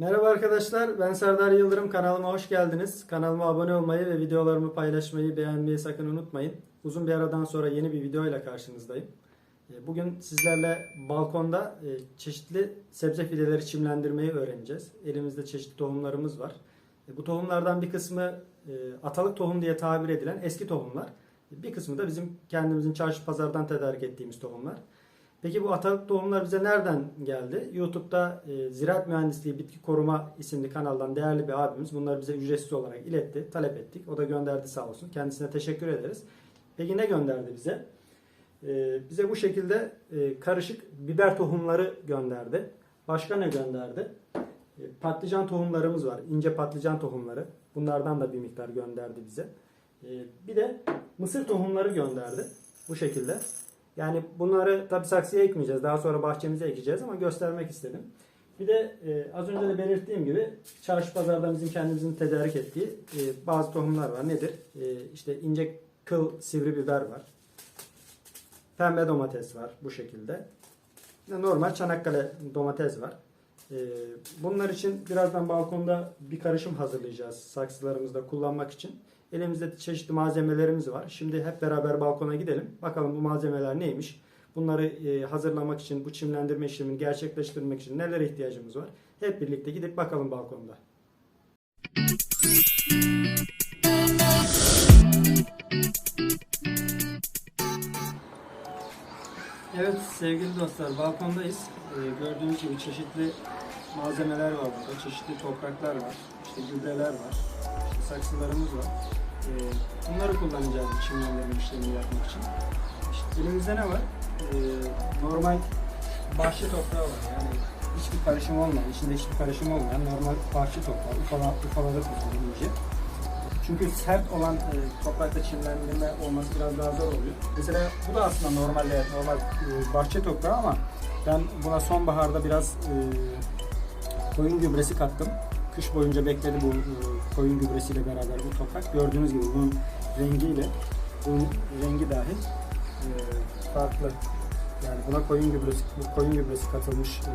Merhaba arkadaşlar, ben Serdar Yıldırım. Kanalıma hoş geldiniz. Kanalıma abone olmayı ve videolarımı paylaşmayı, beğenmeyi sakın unutmayın. Uzun bir aradan sonra yeni bir video ile karşınızdayım. E, Bugün sizlerle balkonda e, çeşitli sebze fideleri çimlendirmeyi öğreneceğiz. Elimizde çeşitli tohumlarımız var. E, Bu tohumlardan bir kısmı atalık tohum diye tabir edilen eski tohumlar. Bir kısmı da bizim kendimizin çarşı pazardan tedarik ettiğimiz tohumlar. Peki bu atalık tohumlar bize nereden geldi? YouTube'da e, Ziraat Mühendisliği Bitki Koruma isimli kanaldan değerli bir abimiz bunları bize ücretsiz olarak iletti, talep ettik. O da gönderdi sağ olsun. Kendisine teşekkür ederiz. Peki ne gönderdi bize? E, bize bu şekilde e, karışık biber tohumları gönderdi. Başka ne gönderdi? E, patlıcan tohumlarımız var. ince patlıcan tohumları. Bunlardan da bir miktar gönderdi bize. E, bir de mısır tohumları gönderdi. Bu şekilde. Yani bunları tabi saksıya ekmeyeceğiz. Daha sonra bahçemize ekeceğiz ama göstermek istedim. Bir de e, az önce de belirttiğim gibi çarşı pazardan bizim kendimizin tedarik ettiği e, bazı tohumlar var. Nedir? E, işte ince kıl sivri biber var. Pembe domates var bu şekilde. Normal Çanakkale domates var. E, bunlar için birazdan balkonda bir karışım hazırlayacağız saksılarımızda kullanmak için. Elimizde çeşitli malzemelerimiz var. Şimdi hep beraber balkona gidelim. Bakalım bu malzemeler neymiş? Bunları e, hazırlamak için, bu çimlendirme işlemini gerçekleştirmek için nelere ihtiyacımız var? Hep birlikte gidip bakalım balkonda. Evet sevgili dostlar balkondayız. Ee, gördüğünüz gibi çeşitli malzemeler var burada. Çeşitli topraklar var. İşte gübreler var. İşte saksılarımız var. Ee, bunları kullanacağız çimlendirme işlemini yapmak için. İşte elimizde ne var? Ee, normal bahçe toprağı var. Yani hiçbir karışım olmayan, içinde hiçbir karışım olmayan normal bahçe toprağı. Ufala, ufaladık iyice. Çünkü sert olan e, toprakta çimlendirme olması biraz daha zor oluyor. Mesela bu da aslında normal normal e, bahçe toprağı ama ben buna sonbaharda biraz e, koyun gübresi kattım. Kış boyunca bekledi bu e, koyun gübresiyle beraber bu toprak. Gördüğünüz gibi bunun rengiyle bunun rengi dahi e, farklı. Yani buna koyun gübresi bu koyun gübresi katılmış e,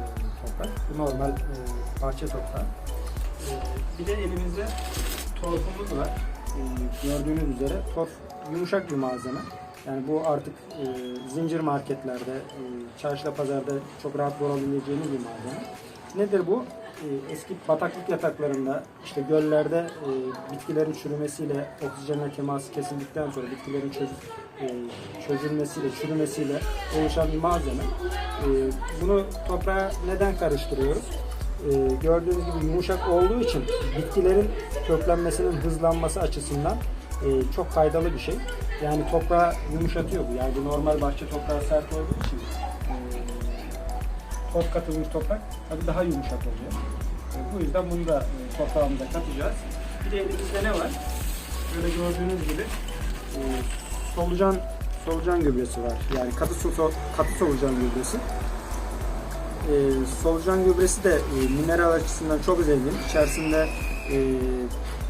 toprak. Bu normal e, bahçe toprağı. E, bir de elimizde torfumuz var. Gördüğünüz üzere torf yumuşak bir malzeme. Yani bu artık e, zincir marketlerde, e, çarşıda, pazarda çok rahat bulabileceğiniz bir malzeme. Nedir bu? E, eski bataklık yataklarında, işte göllerde e, bitkilerin çürümesiyle, oksijenle teması kesildikten sonra bitkilerin çözü, e, çözülmesiyle, çürümesiyle oluşan bir malzeme. Bunu toprağa neden karıştırıyoruz? gördüğünüz gibi yumuşak olduğu için bitkilerin köklenmesinin hızlanması açısından çok faydalı bir şey. Yani toprağı yumuşatıyor bu. Yani normal bahçe toprağı sert olduğu için toz katılmış toprak tabii daha yumuşak oluyor. E, bu yüzden bunu da e, toprağımıza katacağız. Bir de elimizde ne var? Böyle gördüğünüz gibi e, solucan solucan gübresi var. Yani katı su katı solucan gübresi. E, solucan gübresi de e, mineral açısından çok zengin. İçerisinde e,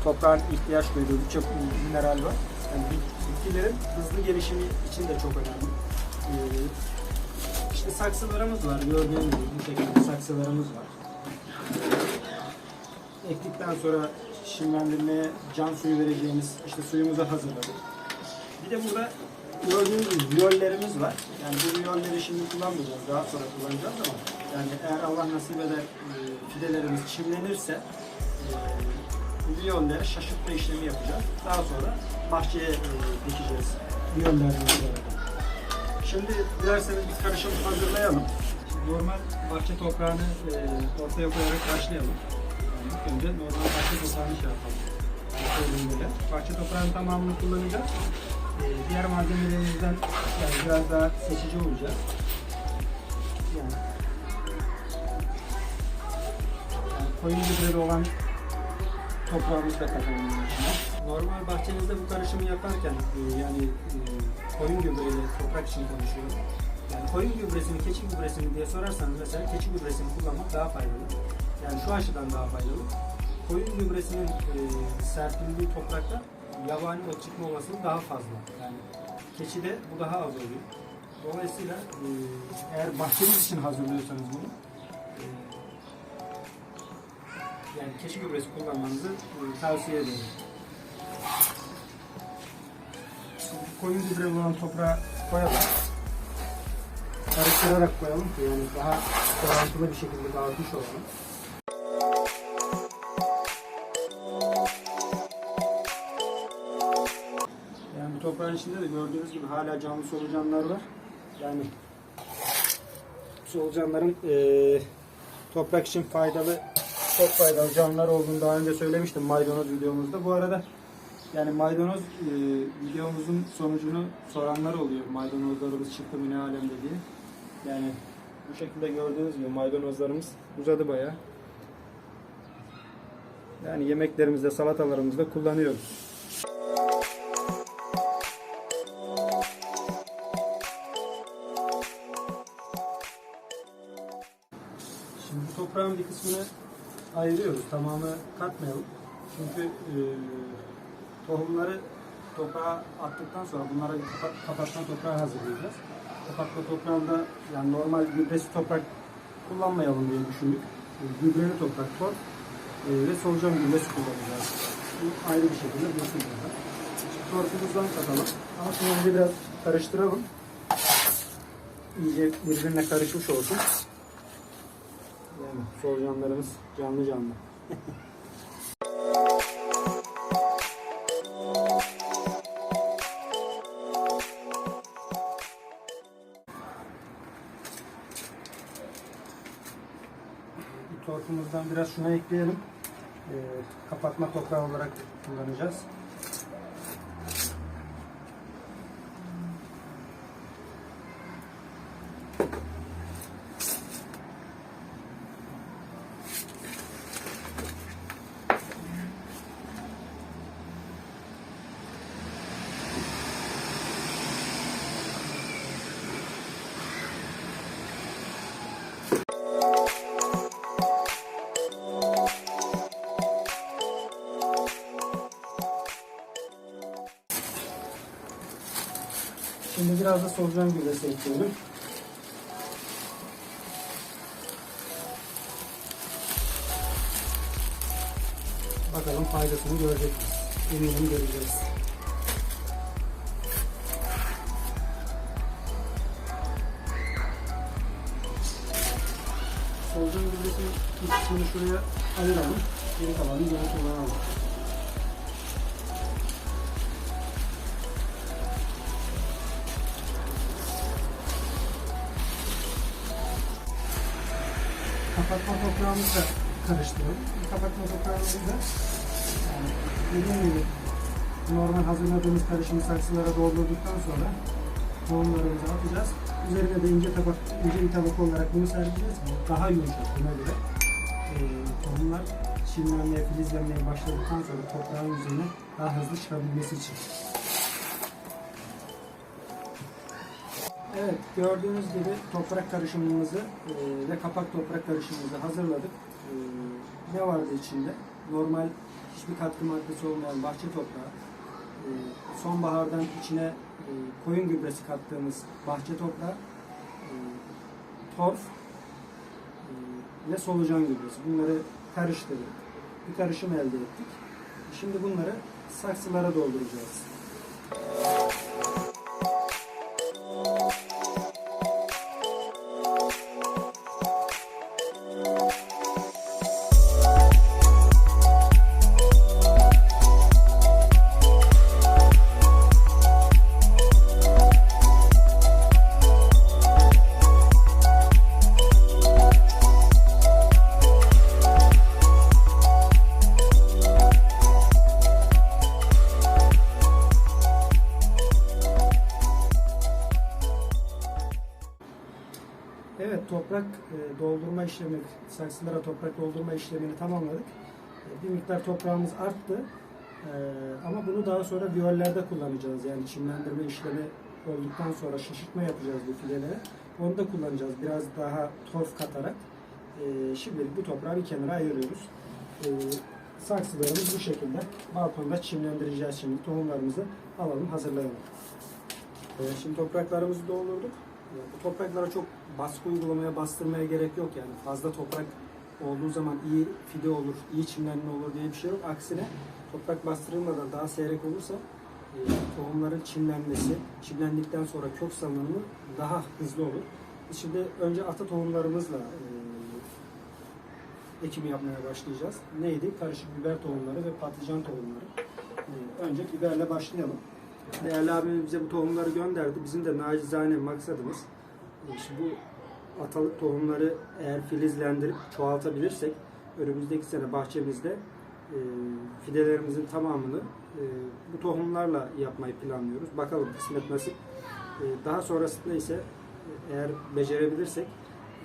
toprağın ihtiyaç duyduğu birçok mineral var. Yani bit- bitkilerin hızlı gelişimi için de çok önemli. E, işte saksılarımız var. Gördüğünüz gibi bu şekilde saksılarımız var. Ektikten sonra şimlendirmeye can suyu vereceğimiz işte suyumuzu hazırladık. Bir de burada gördüğünüz gibi viyollerimiz var. Yani bu viyolleri şimdi kullanmayacağız. Daha sonra kullanacağız ama yani eğer Allah nasip eder e, fidelerimiz çimlenirse e, bu viyolleri şaşırtma işlemi yapacağız. Daha sonra bahçeye e, dikeceğiz viyollerimizle beraber. Şimdi dilerseniz bir karışım hazırlayalım. Normal bahçe toprağını e, ortaya koyarak başlayalım. Yani önce normal bahçe toprağını şey yapalım. Gibi. Bahçe toprağının tamamını kullanacağız. Ee, diğer malzemelerimizden yani biraz daha seçici olacağız. Yani, yani koyun gübreli olan toprağımızı da katalım içine. Normal bahçenizde bu karışımı yaparken e, yani e, koyun gübreyle toprak için konuşuyorum. Yani koyun gübresini, keçi gübresini diye sorarsanız mesela keçi gübresini kullanmak daha faydalı. Yani şu açıdan daha faydalı. Koyun gübresinin e, serpildiği toprakta yabani ot çıkma olasılığı daha fazla. Yani keçide bu daha az oluyor. Dolayısıyla e, eğer bahçeniz için hazırlıyorsanız bunu e, yani keçi gübresi kullanmanızı tavsiye ederim. Koyun gübreli olan toprağa koyalım. Karıştırarak koyalım ki yani daha orantılı bir şekilde dağıtmış olalım. Yani bu toprağın içinde de gördüğünüz gibi hala canlı solucanlar var. Yani solucanların eee, toprak için faydalı, çok faydalı canlılar olduğunu daha önce söylemiştim maydanoz videomuzda. Bu arada yani maydanoz eee, videomuzun sonucunu soranlar oluyor. Maydanozlarımız çıktı mı ne alemde diye. Yani bu şekilde gördüğünüz gibi maydanozlarımız uzadı bayağı. Yani yemeklerimizde, salatalarımızda kullanıyoruz. Şimdi toprağın bir kısmını ayırıyoruz. Tamamı katmayalım. Çünkü e, tohumları toprağa attıktan sonra bunlara kapatma toprağı hazırlayacağız. Kapatma toprağında yani normal gübresi toprak kullanmayalım diye düşündük. E, gübreli toprak var e, ve solucan gübresi kullanacağız. Bu ayrı bir şekilde burada. Torfumuzdan katalım. Ama şimdi biraz karıştıralım. İyice birbirine karışmış olsun. Yani solucanlarımız canlı canlı. biraz şuna ekleyelim. Ee, kapatma toprağı olarak kullanacağız. Biraz da solucan gübresi ekliyorum. Bakalım faydasını görecek? Eminim göreceğiz. Solucan gübresinin bir kısmını şuraya ayıralım. Geri kalanını geri kullanalım. Karıştıralım. Bu kapatma toprağımızı da dediğim gibi normal hazırladığımız karışımı saksılara doldurduktan sonra tohumlarımızı atacağız. Üzerine de ince tabak, ince bir tabak olarak bunu serpeceğiz. Daha yumuşak buna göre. Ee, tohumlar çimlenmeye, filizlenmeye başladıktan sonra toprağın üzerine daha hızlı çıkabilmesi için. Evet, gördüğünüz gibi toprak karışımımızı e, ve kapak toprak karışımımızı hazırladık. E, ne vardı içinde? Normal hiçbir katkı maddesi olmayan bahçe toprağı, e, sonbahardan içine e, koyun gübresi kattığımız bahçe toprağı, e, torf e, ve solucan gübresi. Bunları karıştırdık. Bir karışım elde ettik. Şimdi bunları saksılara dolduracağız. İşlemi, saksılara toprak doldurma işlemini tamamladık. E, bir miktar toprağımız arttı. E, ama bunu daha sonra viyollerde kullanacağız. Yani çimlendirme işlemi olduktan sonra şaşırtma yapacağız bu filelere. Onu da kullanacağız biraz daha torf katarak. E, şimdilik bu toprağı bir kenara ayırıyoruz. Saksılarımız bu şekilde. Balkonda çimlendireceğiz şimdi. Tohumlarımızı alalım, hazırlayalım. Şimdi topraklarımızı doldurduk. Bu topraklara çok baskı uygulamaya, bastırmaya gerek yok yani. Fazla toprak olduğu zaman iyi fide olur, iyi çimlenme olur diye bir şey yok. Aksine toprak bastırılmadan daha seyrek olursa e, tohumların çimlenmesi, çimlendikten sonra kök salınımı daha hızlı olur. Şimdi önce ata tohumlarımızla e, ekimi yapmaya başlayacağız. Neydi? Karışık biber tohumları ve patlıcan tohumları. E, önce biberle başlayalım. Değerli abimiz bize bu tohumları gönderdi. Bizim de nacizane maksadımız işte bu atalık tohumları eğer filizlendirip çoğaltabilirsek önümüzdeki sene bahçemizde e, fidelerimizin tamamını e, bu tohumlarla yapmayı planlıyoruz. Bakalım kısmet nasip. E, daha sonrasında ise e, eğer becerebilirsek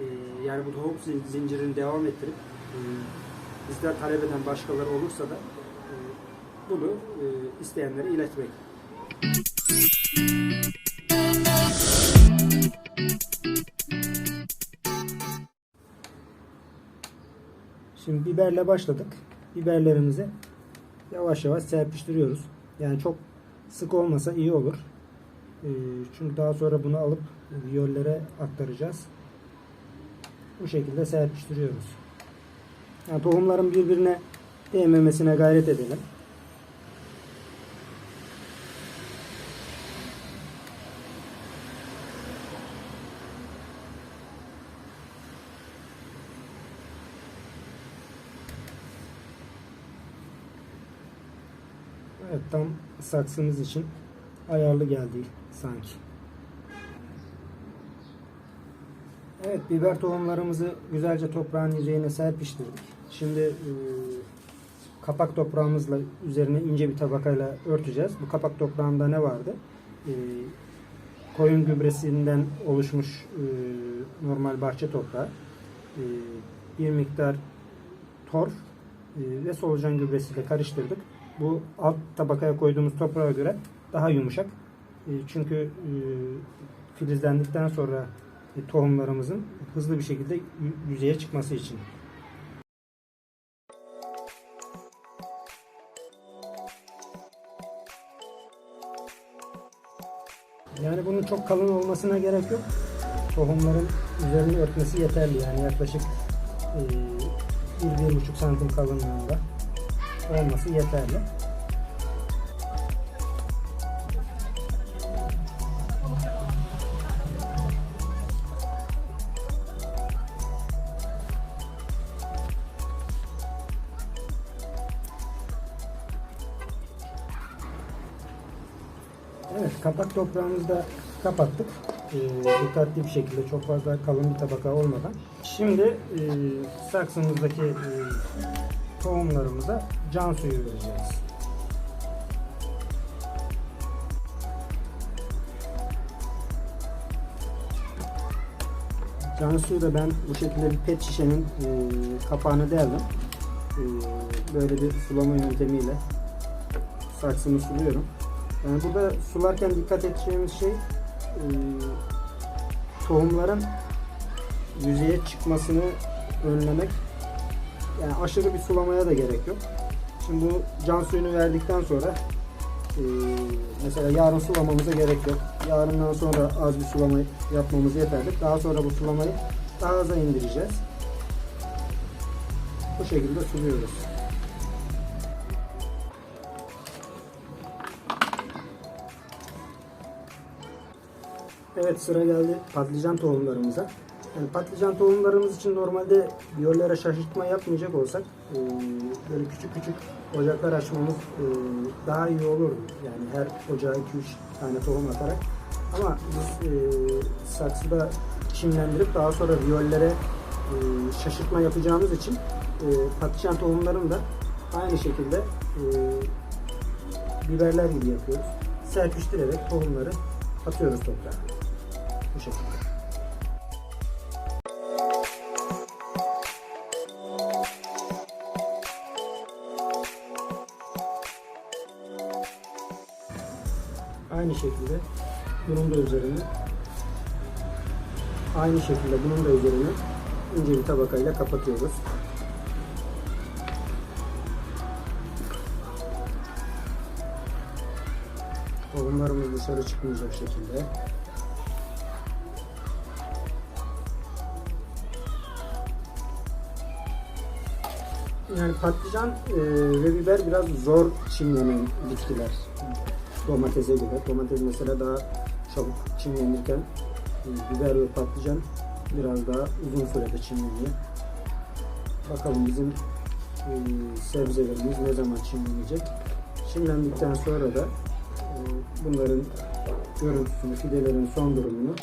e, yani bu tohum zin- zincirini devam ettirip e, bizler talep eden başkaları olursa da e, bunu e, isteyenlere iletmek. Şimdi biberle başladık. Biberlerimizi yavaş yavaş serpiştiriyoruz. Yani çok sık olmasa iyi olur. Ee, Çünkü daha sonra bunu alıp viyollere aktaracağız. Bu şekilde serpiştiriyoruz. Yani tohumların birbirine değmemesine gayret edelim. Evet tam saksımız için ayarlı geldi sanki. Evet biber tohumlarımızı güzelce toprağın yüzeyine serpiştirdik. Şimdi e, kapak toprağımızla üzerine ince bir tabakayla örteceğiz. Bu kapak toprağında ne vardı? E, koyun gübresinden oluşmuş e, normal bahçe toprağı. E, bir miktar torf ve solucan gübresiyle karıştırdık. Bu alt tabakaya koyduğumuz toprağa göre daha yumuşak. E, Çünkü e, filizlendikten sonra e, tohumlarımızın hızlı bir şekilde yü- yüzeye çıkması için. Yani bunun çok kalın olmasına gerek yok. Tohumların üzerini örtmesi yeterli. Yani yaklaşık e, 1-1,5 santim kalınlığında olması yeterli. Evet, kapak toprağımızı da kapattık. Ee, dikkatli bir şekilde çok fazla kalın bir tabaka olmadan. Şimdi e, saksımızdaki e, tohumlarımıza can suyu vereceğiz. Can suyu da ben bu şekilde bir pet şişenin e, kapağını deldim. E, böyle bir sulama yöntemiyle saksımı suluyorum. Yani burada sularken dikkat edeceğimiz şey e, tohumların yüzeye çıkmasını önlemek. Yani aşırı bir sulamaya da gerek yok. Şimdi bu can suyunu verdikten sonra e, mesela yarın sulamamıza gerek yok. Yarından sonra az bir sulama yapmamız yeterli. Daha sonra bu sulamayı daha aza indireceğiz. Bu şekilde suluyoruz. Evet sıra geldi patlıcan tohumlarımıza. Yani patlıcan tohumlarımız için normalde biyollere şaşırtma yapmayacak olsak e, böyle küçük küçük ocaklar açmamız e, daha iyi olurdu. Yani her ocağa 2-3 tane tohum atarak. Ama biz e, saksıda çimlendirip daha sonra viyollere e, şaşırtma yapacağımız için patlıcan tohumlarını da aynı şekilde biberler gibi yapıyoruz. Serpiştirerek tohumları atıyoruz toprağa. Bu şekilde. Şekilde bunun da üzerine aynı şekilde bunun da üzerine ince bir tabakayla kapatıyoruz. Tohumlarımız dışarı çıkmayacak şekilde. Yani patlıcan e, ve biber biraz zor çimlenen bitkiler. Domatese göre. Domates mesela daha çabuk çimlenirken e, biber ve patlıcan biraz daha uzun sürede çimleniyor. Bakalım bizim e, sebzelerimiz ne zaman çimlenecek. Çimlendikten sonra da e, bunların görüntüsünü, fidelerin son durumunu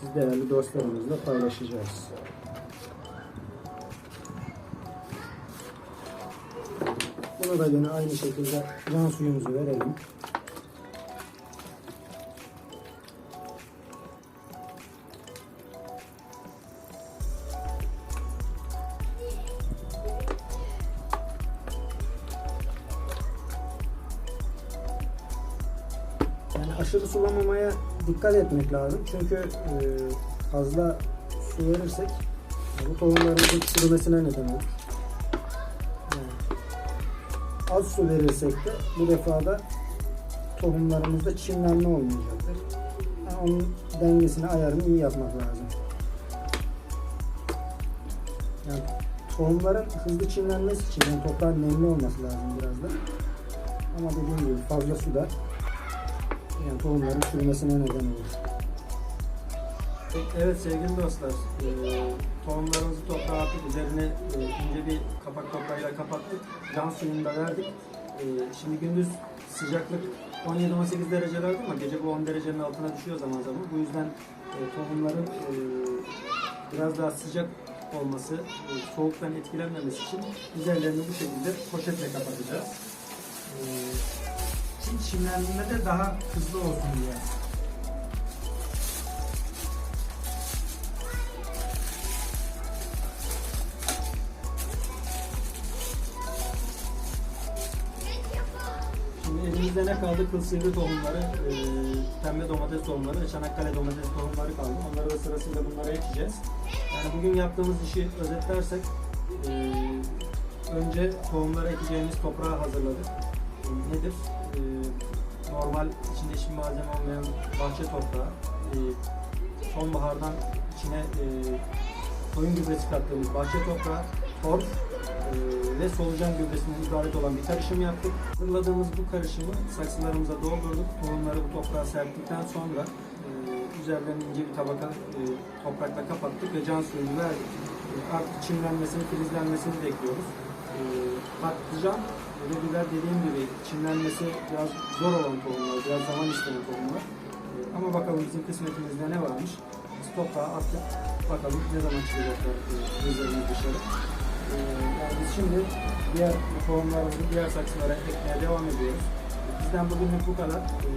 siz değerli dostlarımızla paylaşacağız. Buna da yine aynı şekilde can suyumuzu verelim. Dikkat etmek lazım. Çünkü e, fazla su verirsek bu tohumlarımızın çürümesine neden olur. Yani az su verirsek de bu defada tohumlarımızda çimlenme olmayacaktır. Yani onun dengesini, ayarını iyi yapmak lazım. Yani tohumların hızlı çimlenmesi için yani toprağın nemli olması lazım biraz da. Ama dediğim gibi fazla su da yani tohumların çürümesine neden olur. Evet sevgili dostlar, e, tohumlarımızı toprağa attık, üzerine e, ince bir kapak toprağıyla kapattık, can suyunu da verdik. E, şimdi gündüz sıcaklık 17-18 derecelerdi ama gece bu 10 derecenin altına düşüyor zaman zaman. Bu yüzden e, tohumların e, biraz daha sıcak olması, e, soğuktan etkilenmemesi için üzerlerini bu şekilde poşetle kapatacağız. E, Çim çimlendiğinde de daha hızlı olsun diye. Şimdi elimizde ne kaldı? Kıl sivri tohumları, e, pembe domates tohumları ve Çanakkale domates tohumları kaldı. Onları da sırasıyla bunlara ekeceğiz. Yani bugün yaptığımız işi özetlersek, e, önce tohumları ekeceğimiz toprağı hazırladık. E, nedir? E, normal içinde hiçbir malzeme olmayan bahçe toprağı. E, sonbahardan içine e, koyun gübresi kattığımız bahçe toprağı, torf e, ve solucan gübresinden ibaret olan bir karışım yaptık. Hazırladığımız bu karışımı saksılarımıza doldurduk. Tohumları bu toprağa serptikten sonra e, üzerlerini ince bir tabaka e, toprakla kapattık ve can suyunu verdik. E, artık çimlenmesini, filizlenmesini bekliyoruz. Patlıcan biber dediğim gibi çimlenmesi biraz zor olan tohumlar, biraz zaman isteyen tohumlar. E, ama bakalım bizim kısmetimizde ne varmış. Biz toprağa. Bakalım ne zaman çıkacaklar e, gözlerimiz dışarı. Ee, yani biz şimdi diğer tohumlarımızı diğer saksılara ekmeye devam ediyoruz. Bizden bugünlük bu kadar. Ee,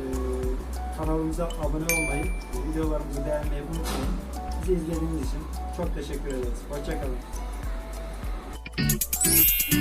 kanalımıza abone olmayı, videolarımızı beğenmeyi unutmayın. Bizi izlediğiniz için çok teşekkür ederiz. Hoşçakalın. Thank you.